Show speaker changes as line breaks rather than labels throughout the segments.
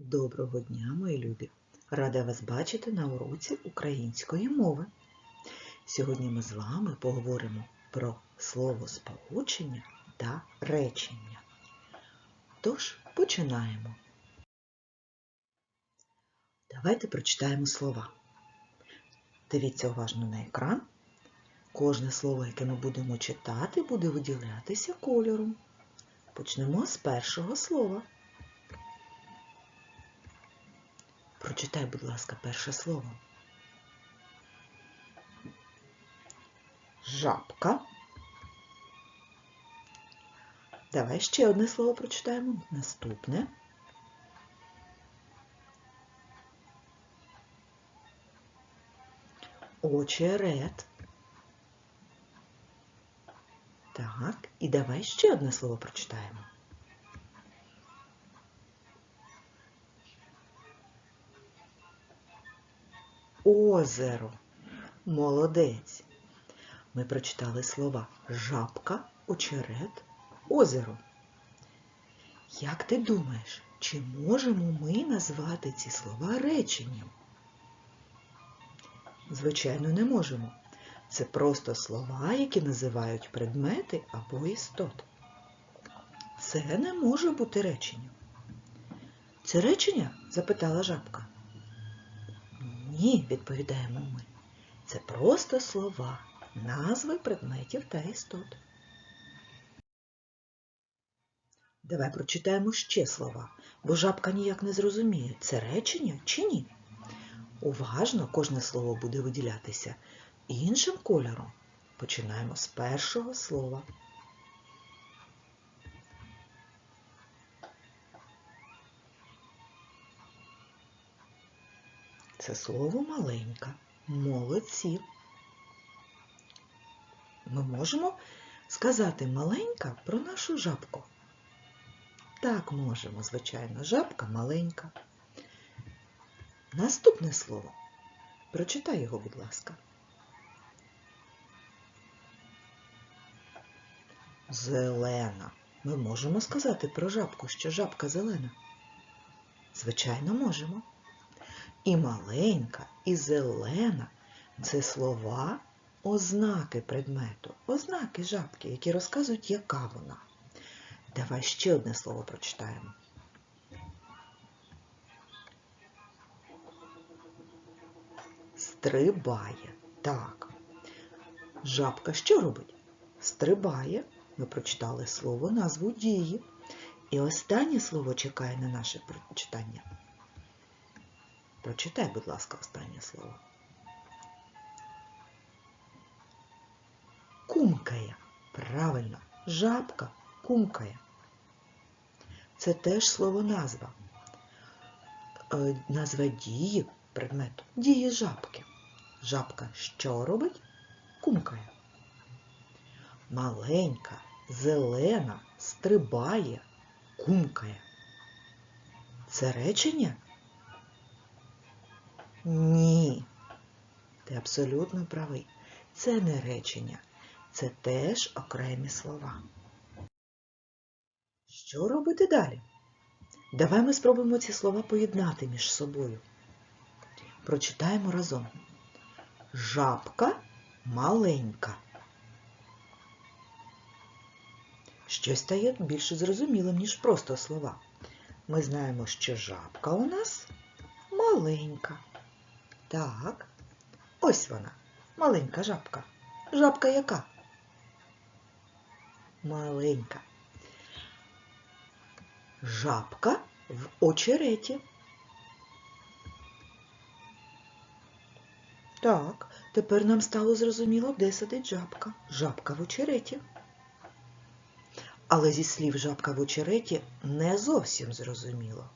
Доброго дня, мої любі! Рада вас бачити на уроці української мови. Сьогодні ми з вами поговоримо про словосполучення та речення. Тож, починаємо. Давайте прочитаємо слова. Дивіться уважно на екран. Кожне слово, яке ми будемо читати, буде виділятися кольором. Почнемо з першого слова. Прочитай, будь ласка, перше слово. Жабка. Давай ще одне слово прочитаємо. Наступне. Очерет. Так, і давай ще одне слово прочитаємо. Озеро. Молодець. Ми прочитали слова жабка, очерет, озеро. Як ти думаєш, чи можемо ми назвати ці слова реченням? Звичайно, не можемо. Це просто слова, які називають предмети або істот. Це не може бути реченням. Це речення? запитала жабка. Ні, відповідаємо ми. Це просто слова, назви предметів та істот. Давай прочитаємо ще слова, бо жабка ніяк не зрозуміє, це речення чи ні. Уважно кожне слово буде виділятися іншим кольором. Починаємо з першого слова. Це слово маленька. Молодці. Ми можемо сказати маленька про нашу жабку. Так, можемо, звичайно, жабка маленька. Наступне слово. Прочитай його, будь ласка. Зелена. Ми можемо сказати про жабку, що жабка зелена? Звичайно, можемо. І маленька, і зелена це слова, ознаки предмету, ознаки жабки, які розказують, яка вона. Давай ще одне слово прочитаємо. Стрибає. Так. Жабка що робить? Стрибає. Ми прочитали слово, назву дії. І останнє слово чекає на наше прочитання. Прочитай, будь ласка, останнє слово. Кумкає. Правильно, жабка кумкає. Це теж слово назва. Е, Назва дії предмету. Дії жабки. Жабка що робить? Кумкає. Маленька, зелена, стрибає, кумкає. Це речення? Ні. Ти абсолютно правий. Це не речення. Це теж окремі слова. Що робити далі? Давай ми спробуємо ці слова поєднати між собою. Прочитаємо разом. Жабка маленька. Щось стає більше зрозумілим, ніж просто слова. Ми знаємо, що жабка у нас маленька. Так, ось вона, маленька жабка. Жабка яка? Маленька. Жабка в очереті. Так, тепер нам стало зрозуміло, де сидить жабка. Жабка в очереті. Але зі слів жабка в очереті не зовсім зрозуміло.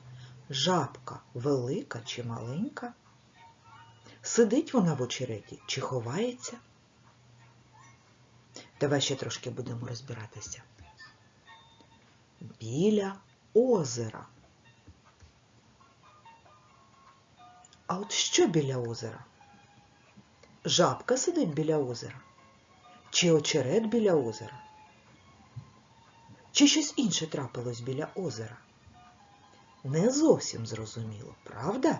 Жабка велика чи маленька? Сидить вона в очереті чи ховається? Давай ще трошки будемо розбиратися. Біля озера. А от що біля озера? Жабка сидить біля озера? Чи очерет біля озера? Чи щось інше трапилось біля озера? не зовсім зрозуміло, правда?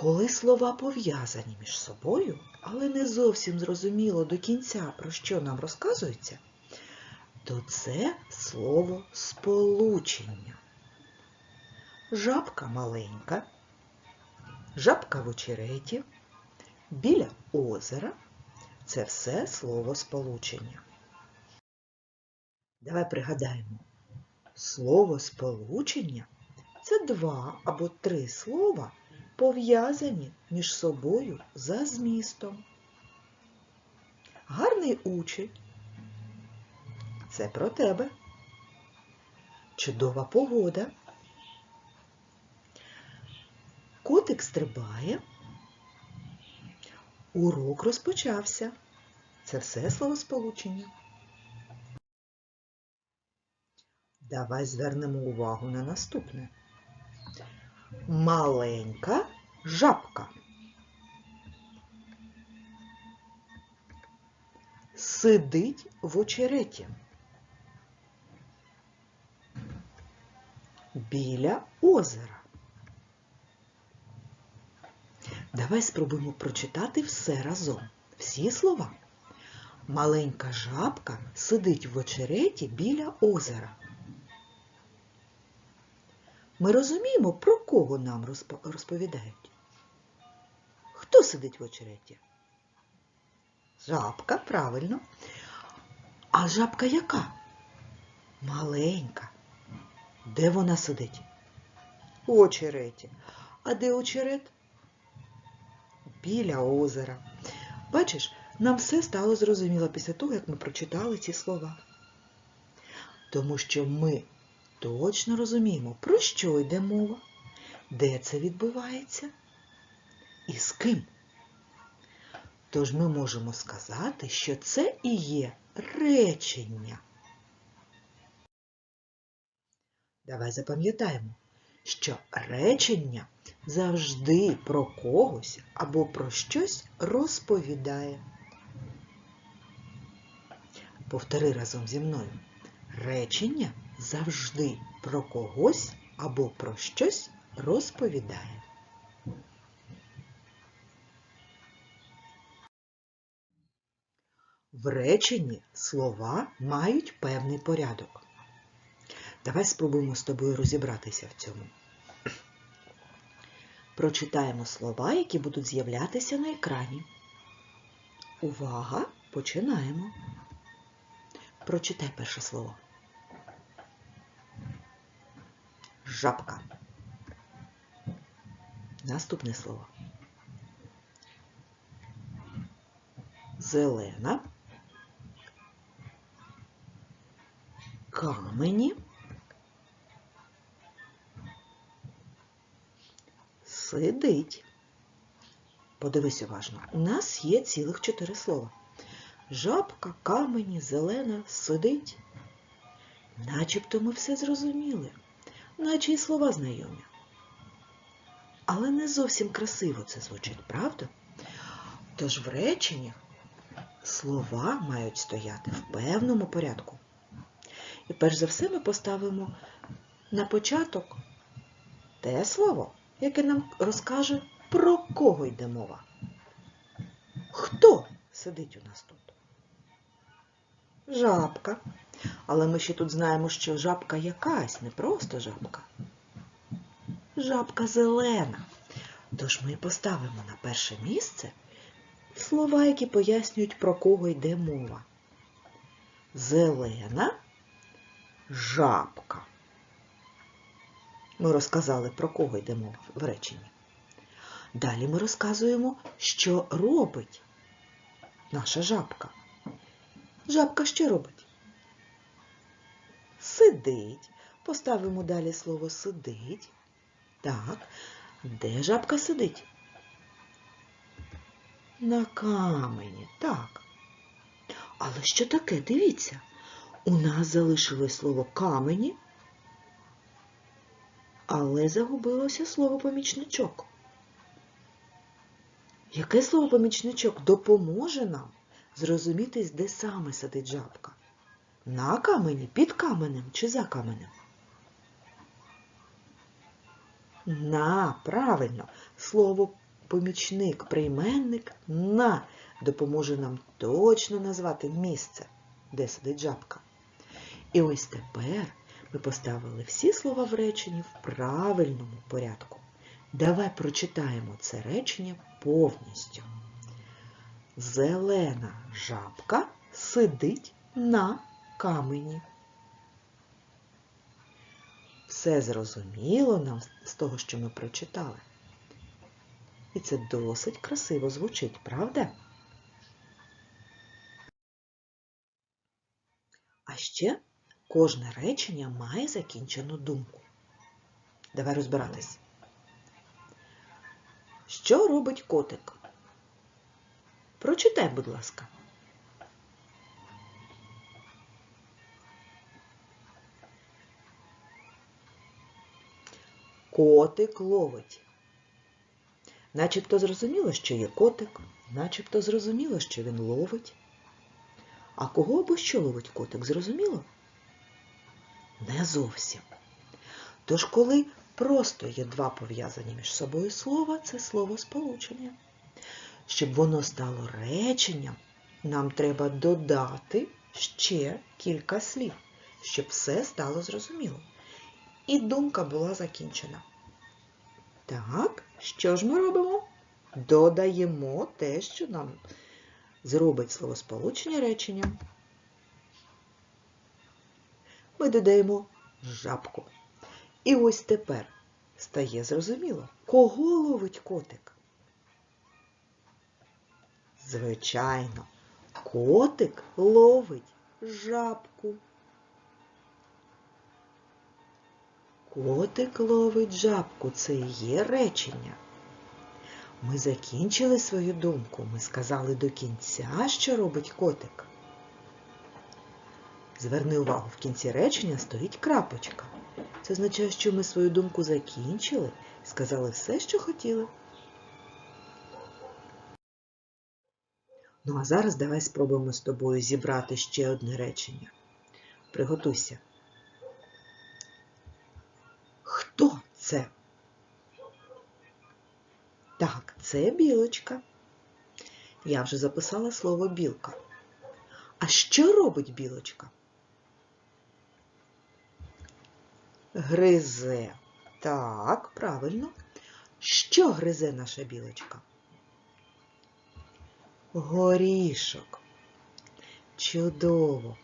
Коли слова пов'язані між собою, але не зовсім зрозуміло до кінця, про що нам розказується, то це слово сполучення. Жабка маленька, жабка в очереті, біля озера це все слово сполучення. Давай пригадаємо, слово сполучення це два або три слова, пов'язані між собою за змістом. Гарний учень це про тебе. Чудова погода. Котик стрибає. Урок розпочався. Це все словосполучення. Давай звернемо увагу на наступне. Маленька жабка. Сидить в очереті. Біля озера. Давай спробуємо прочитати все разом. Всі слова. Маленька жабка сидить в очереті біля озера. Ми розуміємо, про кого нам розповідають. Хто сидить в очереті? Жабка, правильно. А жабка яка? Маленька. Де вона сидить? У очереті. А де очерет? Біля озера. Бачиш, нам все стало зрозуміло після того, як ми прочитали ці слова. Тому що ми точно розуміємо, про що йде мова, де це відбувається і з ким. Тож ми можемо сказати, що це і є речення. Давай запам'ятаємо, що речення завжди про когось або про щось розповідає. Повтори разом зі мною. Речення завжди про когось або про щось розповідає. В реченні слова мають певний порядок. Давай спробуємо з тобою розібратися в цьому. Прочитаємо слова, які будуть з'являтися на екрані. Увага! Починаємо. Прочитай перше слово. Жабка. Наступне слово. Зелена. Камені. Сидить. Подивись уважно. У нас є цілих чотири слова. Жабка, камені, зелена, сидить. Начебто ми все зрозуміли, наче й слова знайомі. Але не зовсім красиво це звучить, правда? Тож в реченнях слова мають стояти в певному порядку. І перш за все ми поставимо на початок те слово, яке нам розкаже, про кого йде мова. Хто сидить у нас тут? Жабка. Але ми ще тут знаємо, що жабка якась, не просто жабка. Жабка зелена. Тож ми поставимо на перше місце слова, які пояснюють, про кого йде мова. Зелена жабка. Ми розказали, про кого йде мова в реченні. Далі ми розказуємо, що робить наша жабка. Жабка що робить? Сидить. Поставимо далі слово сидить. Так, де жабка сидить? На камені, так. Але що таке? Дивіться, у нас залишилось слово камені, але загубилося слово помічничок. Яке слово помічничок допоможе нам зрозуміти, де саме сидить жабка? На камені, під каменем чи за каменем? На, правильно, слово помічник, прийменник на допоможе нам точно назвати місце, де сидить жабка. І ось тепер ми поставили всі слова в реченні в правильному порядку. Давай прочитаємо це речення повністю. Зелена жабка сидить на камені. Все зрозуміло нам з того, що ми прочитали. І це досить красиво звучить, правда? А ще кожне речення має закінчену думку. Давай розбиратись. Що робить котик? Прочитай, будь ласка. Котик ловить. Начебто зрозуміло, що є котик, начебто зрозуміло, що він ловить. А кого або що ловить котик, зрозуміло? Не зовсім. Тож, коли просто є два пов'язані між собою слова, це слово сполучення. Щоб воно стало реченням, нам треба додати ще кілька слів, щоб все стало зрозуміло. І думка була закінчена. Так, що ж ми робимо? Додаємо те, що нам зробить словосполучення речення. Ми додаємо жабку. І ось тепер стає зрозуміло, кого ловить котик? Звичайно, котик ловить жабку. Котик ловить жабку це і є речення. Ми закінчили свою думку. Ми сказали до кінця, що робить котик. Зверни увагу, в кінці речення стоїть крапочка. Це означає, що ми свою думку закінчили, сказали все, що хотіли. Ну а зараз давай спробуємо з тобою зібрати ще одне речення. Приготуйся. Хто це? Так, це білочка. Я вже записала слово білка. А що робить білочка? Гризе. Так, правильно. Що гризе наша білочка? Горішок. Чудово.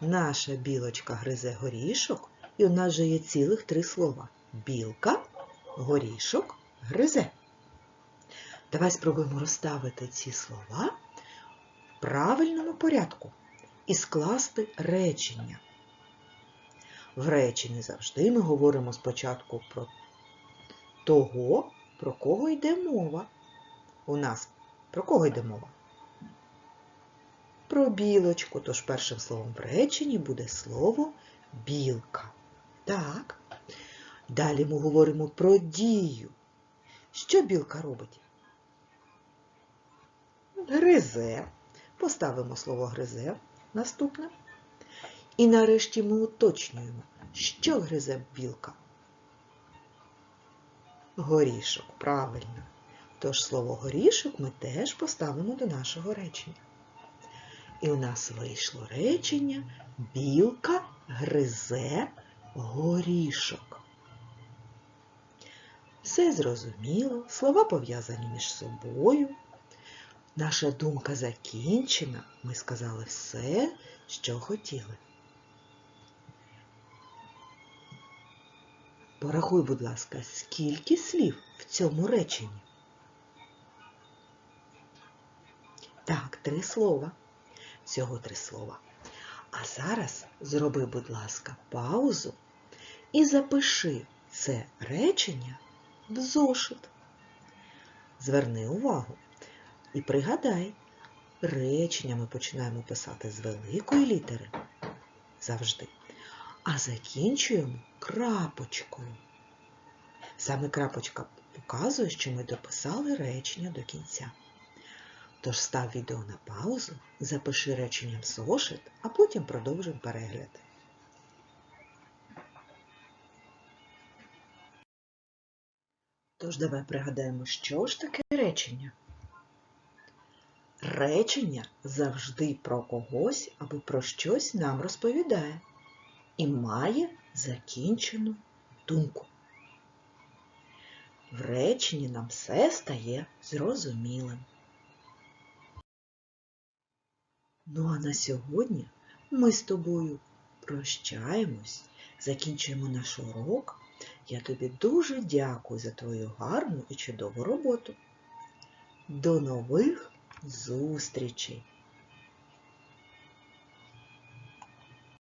Наша білочка гризе горішок, і у нас же є цілих три слова. Білка, горішок, гризе. Давай спробуємо розставити ці слова в правильному порядку і скласти речення. В реченні завжди ми говоримо спочатку про того, про кого йде мова. У нас про кого йде мова? Про білочку, тож першим словом в реченні буде слово білка. Так. Далі ми говоримо про дію. Що білка робить? Гризе. Поставимо слово гризе наступне. І нарешті ми уточнюємо, що гризе білка? Горішок, правильно. Тож слово горішок ми теж поставимо до нашого речення. І у нас вийшло речення білка гризе горішок. Все зрозуміло, слова пов'язані між собою. Наша думка закінчена, ми сказали все, що хотіли. Порахуй, будь ласка, скільки слів в цьому реченні? Так, три слова. Всього три слова. А зараз зроби, будь ласка, паузу і запиши це речення в зошит. Зверни увагу і пригадай, речення ми починаємо писати з великої літери завжди, а закінчуємо крапочкою. Саме крапочка показує, що ми дописали речення до кінця. Тож став відео на паузу, запиши реченням зошит, а потім продовжимо перегляд. Тож давай пригадаємо, що ж таке речення. Речення завжди про когось або про щось нам розповідає і має закінчену думку. В реченні нам все стає зрозумілим. Ну а на сьогодні ми з тобою прощаємось, закінчуємо наш урок. Я тобі дуже дякую за твою гарну і чудову роботу. До нових зустрічей!